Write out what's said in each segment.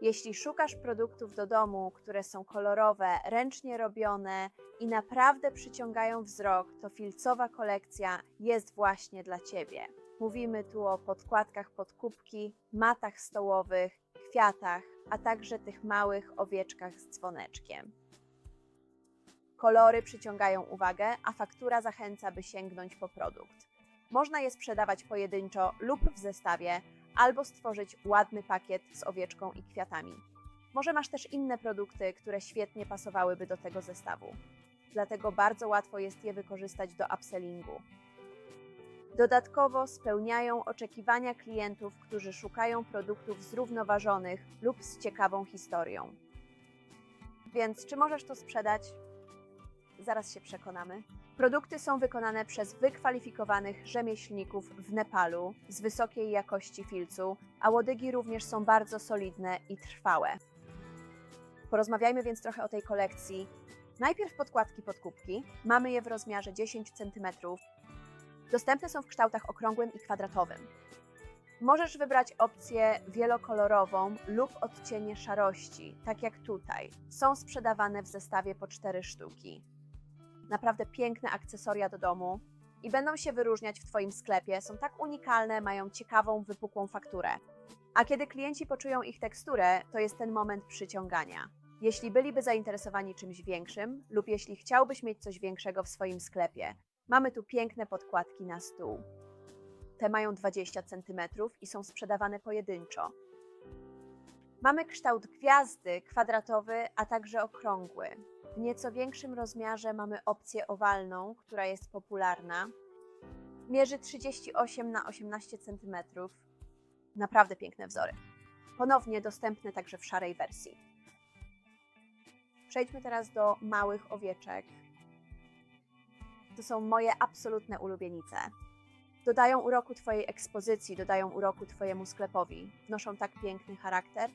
Jeśli szukasz produktów do domu, które są kolorowe, ręcznie robione i naprawdę przyciągają wzrok, to filcowa kolekcja jest właśnie dla Ciebie. Mówimy tu o podkładkach pod kubki, matach stołowych, kwiatach, a także tych małych owieczkach z dzwoneczkiem. Kolory przyciągają uwagę, a faktura zachęca, by sięgnąć po produkt. Można je sprzedawać pojedynczo lub w zestawie, albo stworzyć ładny pakiet z owieczką i kwiatami. Może masz też inne produkty, które świetnie pasowałyby do tego zestawu. Dlatego bardzo łatwo jest je wykorzystać do upsellingu. Dodatkowo spełniają oczekiwania klientów, którzy szukają produktów zrównoważonych lub z ciekawą historią. Więc czy możesz to sprzedać? Zaraz się przekonamy. Produkty są wykonane przez wykwalifikowanych rzemieślników w Nepalu z wysokiej jakości filcu, a łodygi również są bardzo solidne i trwałe. Porozmawiajmy więc trochę o tej kolekcji. Najpierw podkładki pod kubki. Mamy je w rozmiarze 10 cm. Dostępne są w kształtach okrągłym i kwadratowym. Możesz wybrać opcję wielokolorową lub odcienie szarości, tak jak tutaj. Są sprzedawane w zestawie po 4 sztuki naprawdę piękne akcesoria do domu i będą się wyróżniać w Twoim sklepie. Są tak unikalne, mają ciekawą, wypukłą fakturę. A kiedy klienci poczują ich teksturę, to jest ten moment przyciągania. Jeśli byliby zainteresowani czymś większym lub jeśli chciałbyś mieć coś większego w swoim sklepie, mamy tu piękne podkładki na stół. Te mają 20 cm i są sprzedawane pojedynczo. Mamy kształt gwiazdy, kwadratowy, a także okrągły. W nieco większym rozmiarze mamy opcję owalną, która jest popularna. Mierzy 38 na 18 cm. Naprawdę piękne wzory. Ponownie dostępne także w szarej wersji. Przejdźmy teraz do małych owieczek. To są moje absolutne ulubienice. Dodają uroku Twojej ekspozycji, dodają uroku Twojemu sklepowi. Wnoszą tak piękny charakter.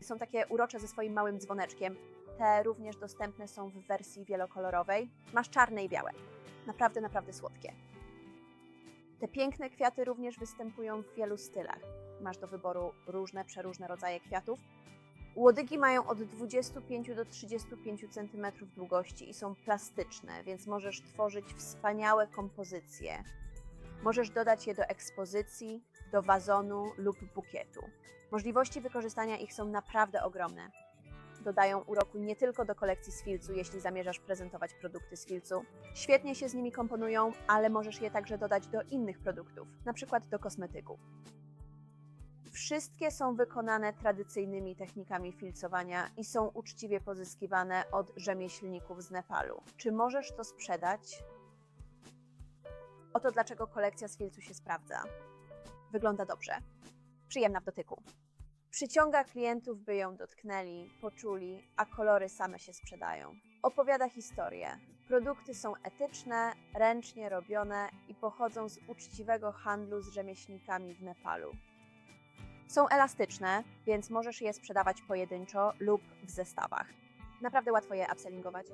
Są takie urocze ze swoim małym dzwoneczkiem. Te również dostępne są w wersji wielokolorowej. Masz czarne i białe. Naprawdę, naprawdę słodkie. Te piękne kwiaty również występują w wielu stylach. Masz do wyboru różne, przeróżne rodzaje kwiatów. Łodygi mają od 25 do 35 cm długości i są plastyczne, więc możesz tworzyć wspaniałe kompozycje. Możesz dodać je do ekspozycji, do wazonu lub bukietu. Możliwości wykorzystania ich są naprawdę ogromne dodają uroku nie tylko do kolekcji z filcu, jeśli zamierzasz prezentować produkty z filcu. Świetnie się z nimi komponują, ale możesz je także dodać do innych produktów, przykład do kosmetyków. Wszystkie są wykonane tradycyjnymi technikami filcowania i są uczciwie pozyskiwane od rzemieślników z Nepalu. Czy możesz to sprzedać? Oto dlaczego kolekcja z filcu się sprawdza. Wygląda dobrze. Przyjemna w dotyku. Przyciąga klientów, by ją dotknęli, poczuli, a kolory same się sprzedają. Opowiada historię. Produkty są etyczne, ręcznie robione i pochodzą z uczciwego handlu z rzemieślnikami w Nepalu. Są elastyczne, więc możesz je sprzedawać pojedynczo lub w zestawach. Naprawdę łatwo je upsellingować.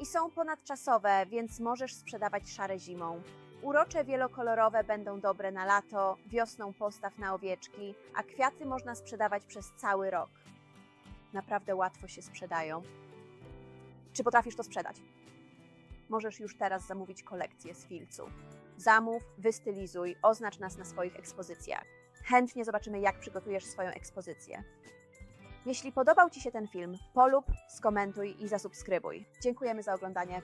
I są ponadczasowe, więc możesz sprzedawać szare zimą. Urocze wielokolorowe będą dobre na lato, wiosną postaw na owieczki, a kwiaty można sprzedawać przez cały rok. Naprawdę łatwo się sprzedają. Czy potrafisz to sprzedać? Możesz już teraz zamówić kolekcję z filcu. Zamów, wystylizuj, oznacz nas na swoich ekspozycjach. Chętnie zobaczymy, jak przygotujesz swoją ekspozycję. Jeśli podobał Ci się ten film, polub, skomentuj i zasubskrybuj. Dziękujemy za oglądanie.